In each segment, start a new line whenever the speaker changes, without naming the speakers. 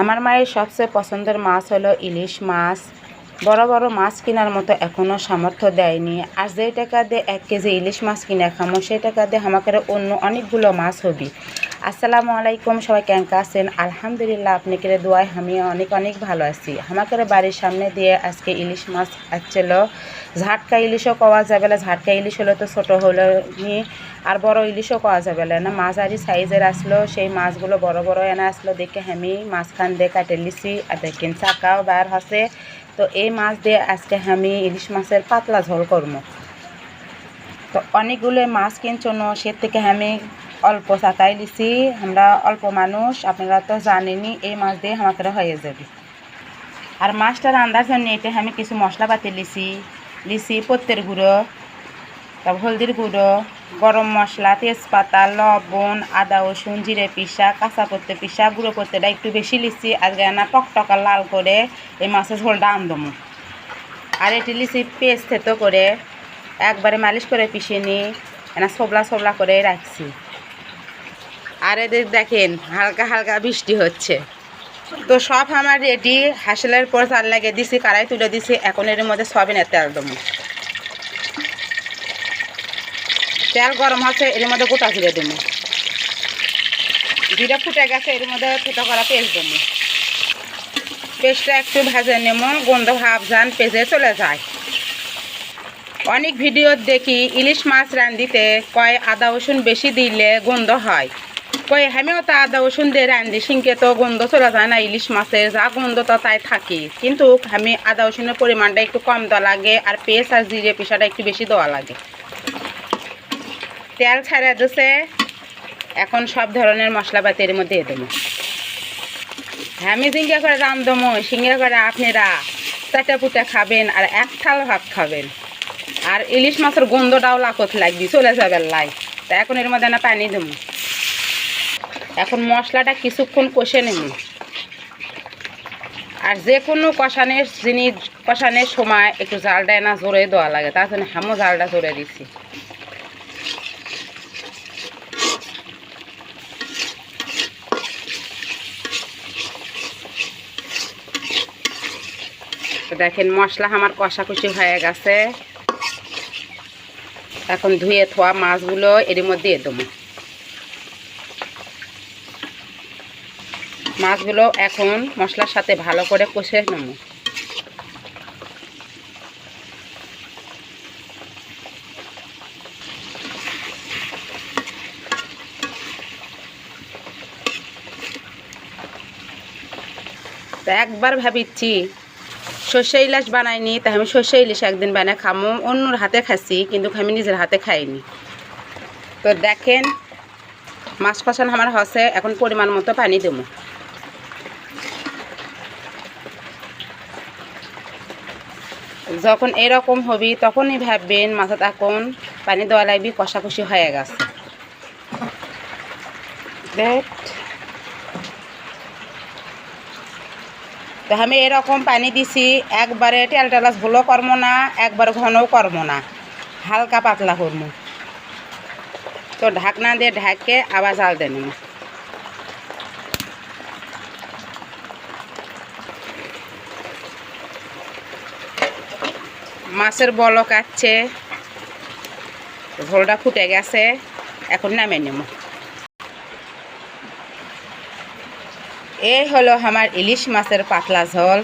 আমার মায়ের সবচেয়ে পছন্দের মাছ হলো ইলিশ মাছ। বড় বড় মাছ কেনার মতো এখনও সামর্থ্য দেয়নি। আর যেই টাকা দিয়ে এক কেজি ইলিশ মাছ কিনে খামো, সেই টাকা দিয়ে আমাকে অন্য অনেকগুলো মাছ হবি। আসসালামু আলাইকুম, সবাই কেঙ্কা আছেন? আলহামদুলিল্লাহ আপনি কেড়ে দোয়ায় আমি অনেক অনেক ভালো আছি। আমাকে বাড়ির সামনে দিয়ে আজকে ইলিশ মাছ আসছিল। ঝাটকা ইলিশও পাওয়া যাবে না। ঝাটকা ইলিশ হলে তো ছোটো হলো নি, আর বড় ইলিশও পাওয়া যাবে না। মাঝারি সাইজের আসলো। সেই মাছগুলো বড় বড় এনে আসলো। দেখে আমি মাছখান দিয়ে কাটে লিছি। আর দেখেন, চাকাও বার হসে তো এই মাছ দিয়ে আজকে আমি ইলিশ মাছের পাতলা ঝোল করব। তো অনেকগুলো মাছ কিনছন সে থেকে আমি অল্প চাকাই লিছি আমরা অল্প মানুষ, আপনারা তো জানেনি এই মাছ দিয়ে আমাকে হয়ে যাবে। আর মাছটা রান্নার জন্য এটা আমি কিছু মশলাপাতি লিছি লিছি পত্তের গুঁড়ো তারপর হলদির গুঁড়ো, গরম মশলা, তেজপাতা, লবণ, আদা, রসুন, জিরে পিসা, কাঁচা পত্তে পিসা, গুঁড়ো পত্তেটা একটু বেশি লিছি আর না টকটকা লাল করে এই মাছের ঝোলটা আনদমো আর এটি লিছি পেস্ট থেতো করে একবারে মালিশ করে পিষে নিই এনা সবলা সবলা করে রাখছি। আর এদের দেখেন হালকা হালকা বৃষ্টি হচ্ছে। তো সব আমার রেডি হাসলের পর চাল লাগিয়ে দিছি কারাই তুলে দিছি, এখন এর মধ্যে সবিনের তেল দেবো তেল গরম হচ্ছে, এর মধ্যে গোটা জিরে দেবো। জিরে ফুটে গেছে, এর মধ্যে ফুটো করা পেস্ট দেবো। পেস্টটা একটু ভেজে নেব, গন্ধ ভাব যান, পেজে চলে যায়। অনেক ভিডিও দেখি, ইলিশ মাছ রান্ধিতে কয় আদা রসুন বেশি দিলে গন্ধ হয়। কই আমিও তো আদা রসুন দিয়ে রান্ধি সিংকে তো গন্ধ চলে যায় না, ইলিশ মাছের যা গন্ধ তো তাই থাকি। কিন্তু আমি আদা রসুনের পরিমাণটা একটু কম দেওয়া লাগে, আর পেস্ট আর জিরে পিসাটা একটু বেশি দেওয়া লাগে। তেল ছাড়া দিছে। এখন সব ধরনের মশলাপাতি এর মধ্যে দেবো। আমি জিঙ্গা করে রান্ধমো সিঙ্গা করে আপনারা চারটা পুটা খাবেন আর এক থাল ভাত খাবেন। আর ইলিশ মাছের গন্ধটাও লাকত লাগবি, চলে যাবে লাই। তা এখন এর মধ্যে না পানি দেবো। এখন মশলাটা কিছুক্ষণ কষে নেব। আর যে কোনো কষানের জিনিস কষানের সময় একটু জালটা না জোরে দেওয়া লাগে, তার জন্য হামো জালটা জোরে দিছি। তো দেখেন মশলা আমার কষাকষি হয়ে গেছে। এখন ধুয়ে থোয়া মাছগুলো এর মধ্যে দেবো। মাছগুলো এখন মশলার সাথে ভালো করে কষে নেব। একবার ভাবিচ্ছি সর্ষে ইলিশ বানাইনি, তাই আমি সর্ষে ইলিশ একদিন বানাই খামো। অন্যর হাতে খাচ্ছি কিন্তু আমি নিজের হাতে খাইনি। তো দেখেন, মাছ কষানো আমার হসে এখন পরিমাণ মতো পানি দেবো। যখন এরকম হবি, তখনই ভাববেন মাথা এখন পানি দেওয়া লাগবি, কষাকষি হয়ে গেছে। দেখ। তো আমি এরকম পানি দিছি, একবারে তেল টেলা ঝোলও করব না, একবার ঘনও করব না, হালকা পাতলা করব তো ঢাকনা দিয়ে ঢাকে আবার জাল দিয়ে নেব মাছের বল কাটছে ঝোলটা ফুটে গেছে, এখন নামে। নেব এই হলো আমার ইলিশ মাছের পাতলা ঝোল।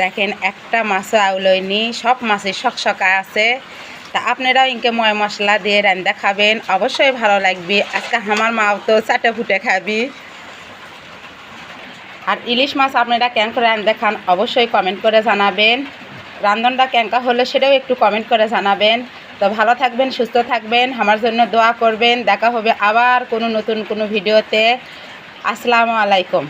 দেখেন, একটা মাছও আউলইনি সব মাছের সকসকা আছে। তা আপনারাও ইনকে ময় মশলা দিয়ে রান্না খাবেন। অবশ্যই ভালো লাগবে। আজকে আমার মাও তো চাটে ফুটে খাবি। আর ইলিশ মাছ আপনারা কেন করে রান্না খান, অবশ্যই কমেন্ট করে জানাবেন। রান্ধনটা কেঙ্কা হলে সেটাও একটু কমেন্ট করে জানাবেন। তো ভালো থাকবেন, সুস্থ থাকবেন, আমার জন্য দোয়া করবেন। দেখা হবে আবার কোনো নতুন কোনো ভিডিওতে। আসসালামু আলাইকুম।